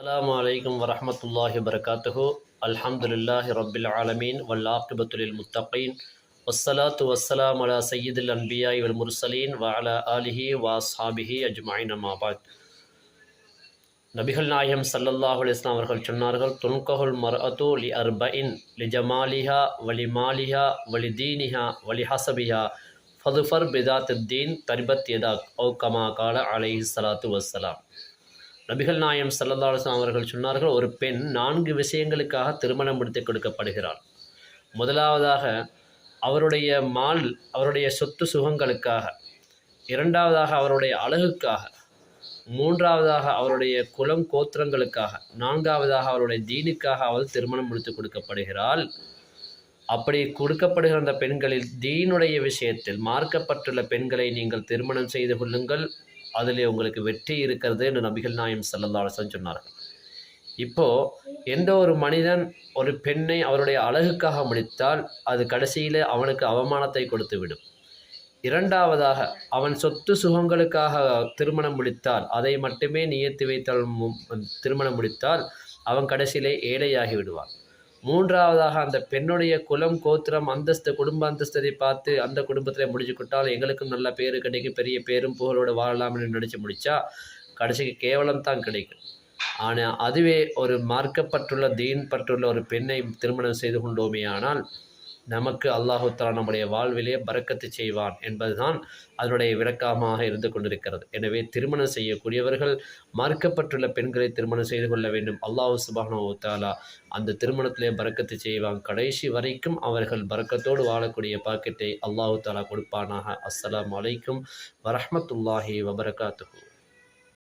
السلام عليكم ورحمة الله وبركاته الحمد لله رب العالمين والعاقبة للمتقين والصلاة والسلام على سيد الأنبياء والمرسلين وعلى آله وأصحابه أجمعين ما بعد நபிகள் நாயகம் சல்லல்லாஹு அலைஹி வஸல்லம் அவர்கள் சொன்னார்கள் துன்கஹுல் மர்அத்து லி அர்பஇன் லி ஜமாலிஹா வலி மாலிஹா வலி தீனிஹா வலி ஹசபிஹா ஃபதுஃபர் பிதாத் தீன் தரிபத் யதாக் ஓ கமா கால அலைஹி ஸலாத்து வஸ்ஸலாம் நபிகள் நாயம் சல்லல்லாசன் அவர்கள் சொன்னார்கள் ஒரு பெண் நான்கு விஷயங்களுக்காக திருமணம் முடித்து கொடுக்கப்படுகிறாள். முதலாவதாக அவருடைய மால் அவருடைய சொத்து சுகங்களுக்காக இரண்டாவதாக அவருடைய அழகுக்காக மூன்றாவதாக அவருடைய குலம் கோத்திரங்களுக்காக நான்காவதாக அவருடைய தீனுக்காக அவள் திருமணம் முடித்து கொடுக்கப்படுகிறாள். அப்படி கொடுக்கப்படுகிற அந்த பெண்களில் தீனுடைய விஷயத்தில் மார்க்கப்பட்டுள்ள பெண்களை நீங்கள் திருமணம் செய்து கொள்ளுங்கள். அதிலே உங்களுக்கு வெற்றி இருக்கிறது என்று நபிகள் நாயம் சல்லல்லாசன் சொன்னார்கள். இப்போது எந்த ஒரு மனிதன் ஒரு பெண்ணை அவருடைய அழகுக்காக முடித்தால் அது கடைசியில் அவனுக்கு அவமானத்தை கொடுத்து விடும். இரண்டாவதாக அவன் சொத்து சுகங்களுக்காக திருமணம் முடித்தால் அதை மட்டுமே நியத்து வைத்தால் மு- திருமணம் முடித்தால் அவன் கடைசியிலே ஏழையாகி விடுவான். மூன்றாவதாக அந்த பெண்ணுடைய குலம் கோத்திரம் அந்தஸ்து குடும்ப அந்தஸ்தை பார்த்து அந்த குடும்பத்தில் முடிச்சுக்கிட்டால் எங்களுக்கும் நல்ல பேர் கிடைக்கும் பெரிய பேரும் புகழோடு வாழலாம்னு நினச்சி முடித்தா கடைசிக்கு கேவலம் தான் கிடைக்கும். ஆனால் அதுவே ஒரு மார்க்கப்பட்டுள்ள தீன் பற்றுள்ள ஒரு பெண்ணை திருமணம் செய்து கொண்டோமே ஆனால் நமக்கு அல்லாஹுத்தலா நம்முடைய வாழ்விலே பறக்கத்து செய்வான் என்பதுதான் அதனுடைய விளக்கமாக இருந்து கொண்டிருக்கிறது. எனவே திருமணம் செய்யக்கூடியவர்கள் மறுக்கப்பட்டுள்ள பெண்களை திருமணம் செய்து கொள்ள வேண்டும். அல்லாஹு சுபானு தாலா அந்த திருமணத்திலே பறக்கத்து செய்வான். கடைசி வரைக்கும் அவர்கள் பறக்கத்தோடு வாழக்கூடிய பாக்கெட்டை அல்லாஹு தாலா கொடுப்பானாக. அஸ்லாம் அலைக்கும் வரஹ்மத்துல்லாஹி வபரகாத்து